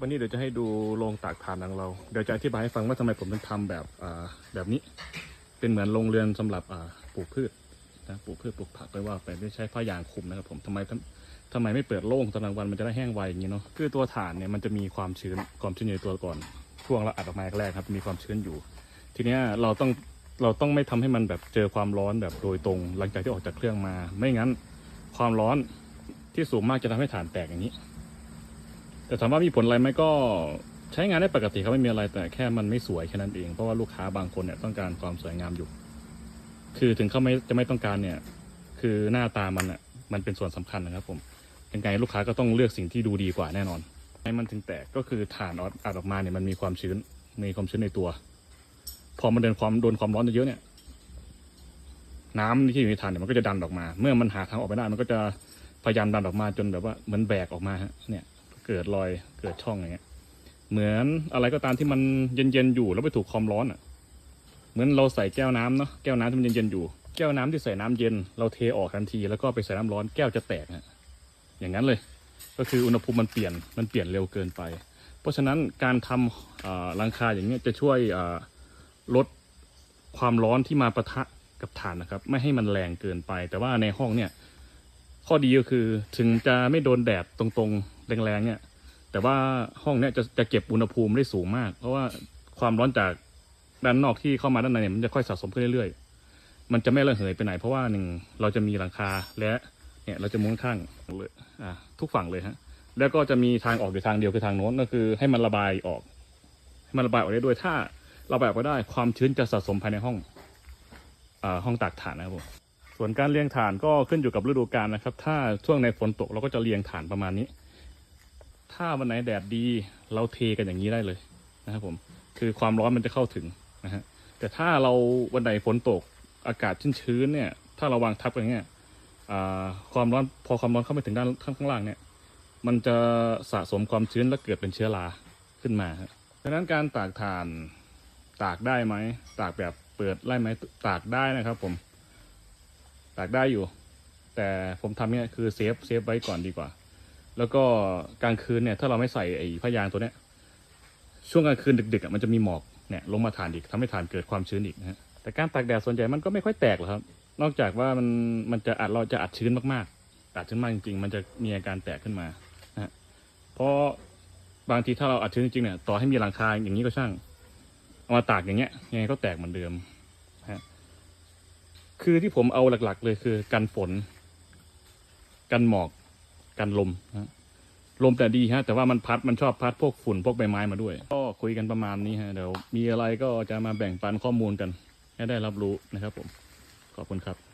วันนี้เดี๋ยวจะให้ดูโรงตากถ่านของเรา เดี๋ยวจะอธิบายให้ฟังว่าทำไมผมถึงทำแบบแบบนี้ เป็นเหมือนโรงเรือนสำหรับปลูกพืชนะปลูกพืชปลูกผักไปว่าไปไม่ใช้ผ้ายางคุมนะครับผมทำไมทำทำไมไม่เปิดโล่งตอนกลางวันมันจะได้แห้งไวอย่างนี้เนาะคือตัวถ่านเนี่ยมันจะมีความชื้นความชื้นอยู่ในตัวก่อนช่วงเราอัดออกมาแรกครับมีความชื้นอยู่ ทีเนี้ยเราต้องเราต้องไม่ทำให้มันแบบเจอความร้อนแบบโดยตรง หลังจากที่ออกจากเครื่องมา ไม่งั้นความร้อนที่สูงมากจะทำให้ถ่านแตกอย่างนี้ แต่ถามว่ามีผลอะไรไหมก็ใช้งานได้ปกติครับไม่มีอะไรแต่แค่มันไม่สวยแค่นั้นเอง เพราะว่าลูกค้าบางคนเนี่ยต้องการความสวยงามอยู่ คือถึงเขาไม่จะไม่ต้องการเนี่ย คือหน้าตามันอะมันเป็นส่วนสำคัญนะครับผมยังไงลูกค้าก็ต้องเลือกสิ่งที่ดูดีกว่าแน่นอน ให้มันถึงแตกก็คือถ่านอัดออกมาเนี่ยมันมีความชื้นมีความชื้นในตัว พอมันเดินความโดนความร้อนเยอะๆเนี่ย น้ำที่อยู่ในถ่านเนี่ยมันก็จะดันออกมา เมื่อมันหาทางออกไม่ได้มันก็จะพยายามดันออกมาจนแบบว่าเหมือนแบกออกมาฮะเนี่ย เกิดรอยเกิดช่องอย่างเงี้ย เหมือนอะไรก็ตามที่มันเย็นๆอยู่แล้วไปถูกความร้อนอะ เหมือนเราใส่แก้วน้ำเนาะแก้วน้ำที่มันเย็นๆอยู่ แก้วน้ำที่ใส่น้ำเย็น เราเทออกทันที แล้วก็ไปใส่น้ำร้อนแก้วจะแตกฮะอย่างนั้นเลย ก็คืออุณหภูมิมันเปลี่ยนมันเปลี่ยนเร็วเกินไป เพราะฉะนั้นการทำอ่อรังคาอย่างเงี้ยจะช่วยอ่อลดความร้อนที่มาปะทะกับถ่านนะครับ ไม่ให้มันแรงเกินไป แต่ว่าในห้องเนี่ยข้อดีก็คือถึงจะไม่โดนแดดตรงๆ แรงๆเนี่ย แต่ว่าห้องเนี้ยจะจะเก็บอุณหภูมิได้สูงมาก เพราะว่าความร้อนจากด้านนอกที่เข้ามาด้านในเนี่ยมันจะค่อยสะสมขึ้นเรื่อยๆ มันจะไม่ระเหยไปไหน เพราะว่าหนึ่งเราจะมีหลังคาและเนี่ยเราจะมุ้งข้างเลยอ่าทุกฝั่งเลยฮะ แล้วก็จะมีทางออกอยู่ทางเดียวคือทางโน้นก็คือ ให้มันระบายออก ให้มันระบายออกได้ด้วยถ้าระบายออกไม่ได้ความชื้นจะสะสมภายในห้องอ่าห้องตากถ่านนะครับผมส่วนการเรียงฐานก็ขึ้นอยู่กับฤดูกาลนะครับ ถ้าช่วงในฝนตกเราก็จะเรียงฐานประมาณนี้ ถ้าวันไหนแดดดีเราเทกันอย่างนี้ได้เลยนะครับผมคือความร้อนมันจะเข้าถึงนะฮะแต่ถ้าเราวันไหนฝนตกอากาศชื้นๆเนี่ย ถ้าเราวางทับกันอย่างเงี้ยความร้อนพอความร้อนเข้าไปถึงด้านข้างข้างล่างเนี่ย มันจะสะสมความชื้นและเกิดเป็นเชื้อราขึ้นมาครับดังนั้นการตากถ่านตากได้ไหมตากแบบเปิดไล่ไหมตากได้นะครับ ผม ตากได้อยู่ แต่ผมทำเนี่ยคือเซฟเซฟไว้ก่อนดีกว่า แล้วก็กลางคืนเนี่ยถ้าเราไม่ใส่ไอ้พยางตัวเนี้ย ช่วงกลางคืนดึกๆอะมันจะมีหมอกเนี่ยลงมาฐานอีกทำให้ฐานเกิดความชื้นอีกนะฮะแต่การตากแดดส่วนใหญ่มันก็ไม่ค่อยแตกหรอกครับ นอกจากว่ามันมันจะอัดเราจะอัดชื้นมากๆอัดชื้นมากจริงๆ มันจะมีอาการแตกขึ้นมานะฮะเพราะบางทีถ้าเราอัดชื้นจริงๆเนี่ยต่อให้มีหลังคาอย่างนี้ก็ช่างเอามาตากอย่างเงี้ยยังไงก็แตกเหมือนเดิมนะฮะคือที่ผมเอาหลักๆ เลยคือกันฝน กันหมอก กันลมนะฮะลมแต่ดีฮะ แต่ว่ามันพัดมันชอบพัดพวกฝุ่นพวกใบไม้มาด้วย ก็คุยกันประมาณนี้ฮะเดี๋ยวมีอะไรก็จะมาแบ่งปันข้อมูลกันให้ได้รับรู้นะครับผมขอบคุณครับ